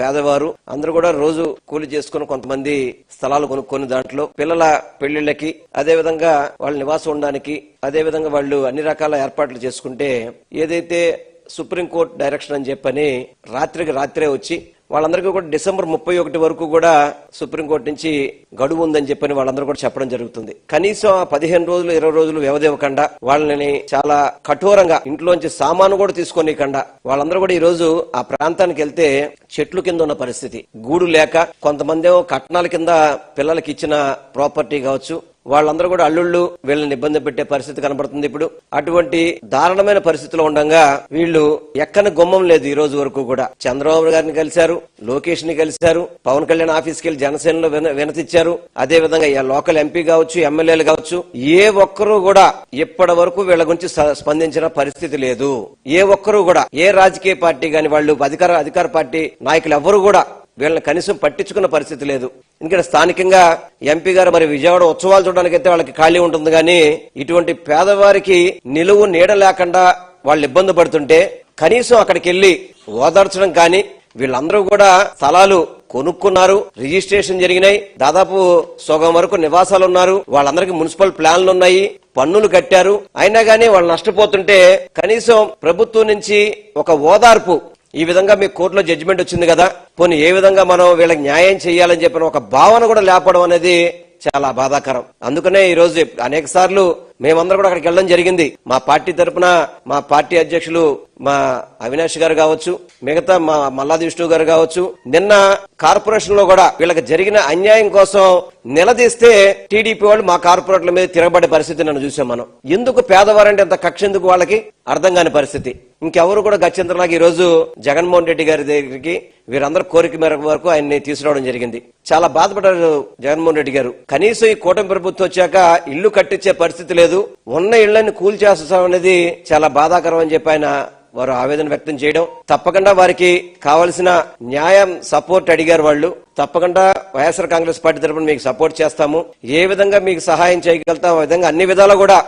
పేదవారు అందరూ కూడా రోజు కూలి చేసుకుని కొంతమంది స్థలాలు కొనుక్కొని దాంట్లో పిల్లల పెళ్ళిళ్ళకి అదే విధంగా వాళ్ళ నివాసం ఉండడానికి అదే విధంగా వాళ్ళు అన్ని రకాల ఏర్పాట్లు చేసుకుంటే ఏదైతే సుప్రీంకోర్టు డైరెక్షన్ అని చెప్పని రాత్రికి రాత్రే వచ్చి వాళ్ళందరికీ కూడా డిసెంబర్ ముప్పై ఒకటి వరకు కూడా సుప్రీంకోర్టు నుంచి గడువు ఉందని చెప్పని వాళ్ళందరూ కూడా చెప్పడం జరుగుతుంది. కనీసం ఆ పదిహేను రోజులు ఇరవై రోజులు వ్యవధి ఇవ్వకుండా వాళ్ళని చాలా కఠోరంగా ఇంట్లోంచి సామాను కూడా తీసుకోనికుండా వాళ్ళందరూ కూడా ఈ రోజు ఆ ప్రాంతానికి వెళ్తే చెట్లు కింద ఉన్న పరిస్థితి. గూడు లేక కొంతమంది కట్నాల కింద పిల్లలకి ఇచ్చిన ప్రాపర్టీ కావచ్చు వాళ్ళందరూ కూడా అల్లుళ్ళు వీళ్ళని ఇబ్బంది పెట్టే పరిస్థితి కనబడుతుంది ఇప్పుడు. అటువంటి దారుణమైన పరిస్థితిలో ఉండగా వీళ్ళు ఎక్కని గుమ్మం లేదు ఈ రోజు వరకు కూడా. చంద్రబాబు గారిని కలిశారు లోకేష్ని కలిశారు పవన్ కళ్యాణ్ ఆఫీస్కి వెళ్ళి జనసేనలో వినతిచ్చారు. అదే విధంగా లోకల్ ఎంపీ కావచ్చు ఎమ్మెల్యేలు కావచ్చు ఏ ఒక్కరూ కూడా ఇప్పటి వరకు వీళ్ళ గురించి స్పందించిన పరిస్థితి లేదు. ఏ ఒక్కరూ కూడా ఏ రాజకీయ పార్టీ గాని వాళ్ళు అధికార అధికార పార్టీ నాయకులు ఎవరు కూడా వీళ్ళని కనీసం పట్టించుకున్న పరిస్థితి లేదు. ఎందుకంటే స్థానికంగా ఎంపీ గారు మరి విజయవాడ ఉత్సవాలు చూడడానికి అయితే వాళ్ళకి ఖాళీ ఉంటుంది కానీ ఇటువంటి పేదవారికి నిలువు నీడ లేకుండా వాళ్ళు ఇబ్బంది పడుతుంటే కనీసం అక్కడికి వెళ్ళి ఓదార్చడం కానీ వీళ్ళందరూ కూడా స్థలాలు కొనుక్కున్నారు రిజిస్ట్రేషన్ జరిగినాయి. దాదాపు సగం వరకు నివాసాలు ఉన్నారు. వాళ్ళందరికీ మున్సిపల్ ప్లాన్లు ఉన్నాయి పన్నులు కట్టారు. అయినా గానీ వాళ్ళు నష్టపోతుంటే కనీసం ప్రభుత్వం నుంచి ఒక ఓదార్పు ఈ విధంగా మీ కోర్టులో జడ్జిమెంట్ వచ్చింది కదా? పోనీ ఏ విధంగా మనం వీళ్ళకి న్యాయం చేయాలని చెప్పిన ఒక భావన కూడా లేపడం అనేది చాలా బాధాకరం. అందుకనే ఈ రోజు అనేక సార్లు మేమందరం కూడా అక్కడికి వెళ్ళడం జరిగింది. మా పార్టీ తరఫున మా పార్టీ అధ్యక్షులు మా అవినాష్ గారు కావచ్చు మిగతా మా మల్లాది విష్ణు గారు కావచ్చు నిన్న కార్పొరేషన్లో కూడా వీళ్ళకి జరిగిన అన్యాయం కోసం నిలదీస్తే టీడీపీ వాళ్ళు మా కార్పొరేట్ల మీద తిరగబడే పరిస్థితి నన్ను చూసాం మనం. ఎందుకు పేదవారంటే అంత కక్ష ఎందుకు వాళ్ళకి? అర్థం కాని పరిస్థితి. ఇంకెవరు కూడా గత్యంతరలాగా ఈ రోజు జగన్మోహన్ రెడ్డి గారి దగ్గరికి వీరందరూ కోరిక మేరకు వరకు ఆయన్ని తీసుకురావడం జరిగింది. చాలా బాధపడ్డారు జగన్మోహన్ రెడ్డి గారు. కనీసం ఈ కూటమి ప్రభుత్వం వచ్చాక ఇల్లు కట్టించే పరిస్థితి లేదు. ఉన్న ఇళ్ళని కూల్చేస్తాం అనేది చాలా బాధాకరం అని చెప్పి ఆయన వారు ఆవేదన వ్యక్తం చేయడం. తప్పకుండా వారికి కావలసిన న్యాయం సపోర్ట్ అడిగారు వాళ్ళు. తప్పకుండా వైఎస్ఆర్ కాంగ్రెస్ పార్టీ తరఫున మీకు సపోర్ట్ చేస్తాము. ఏ విధంగా మీకు సహాయం చేయగలుగుతాం ఆ విధంగా అన్ని విధాలు కూడా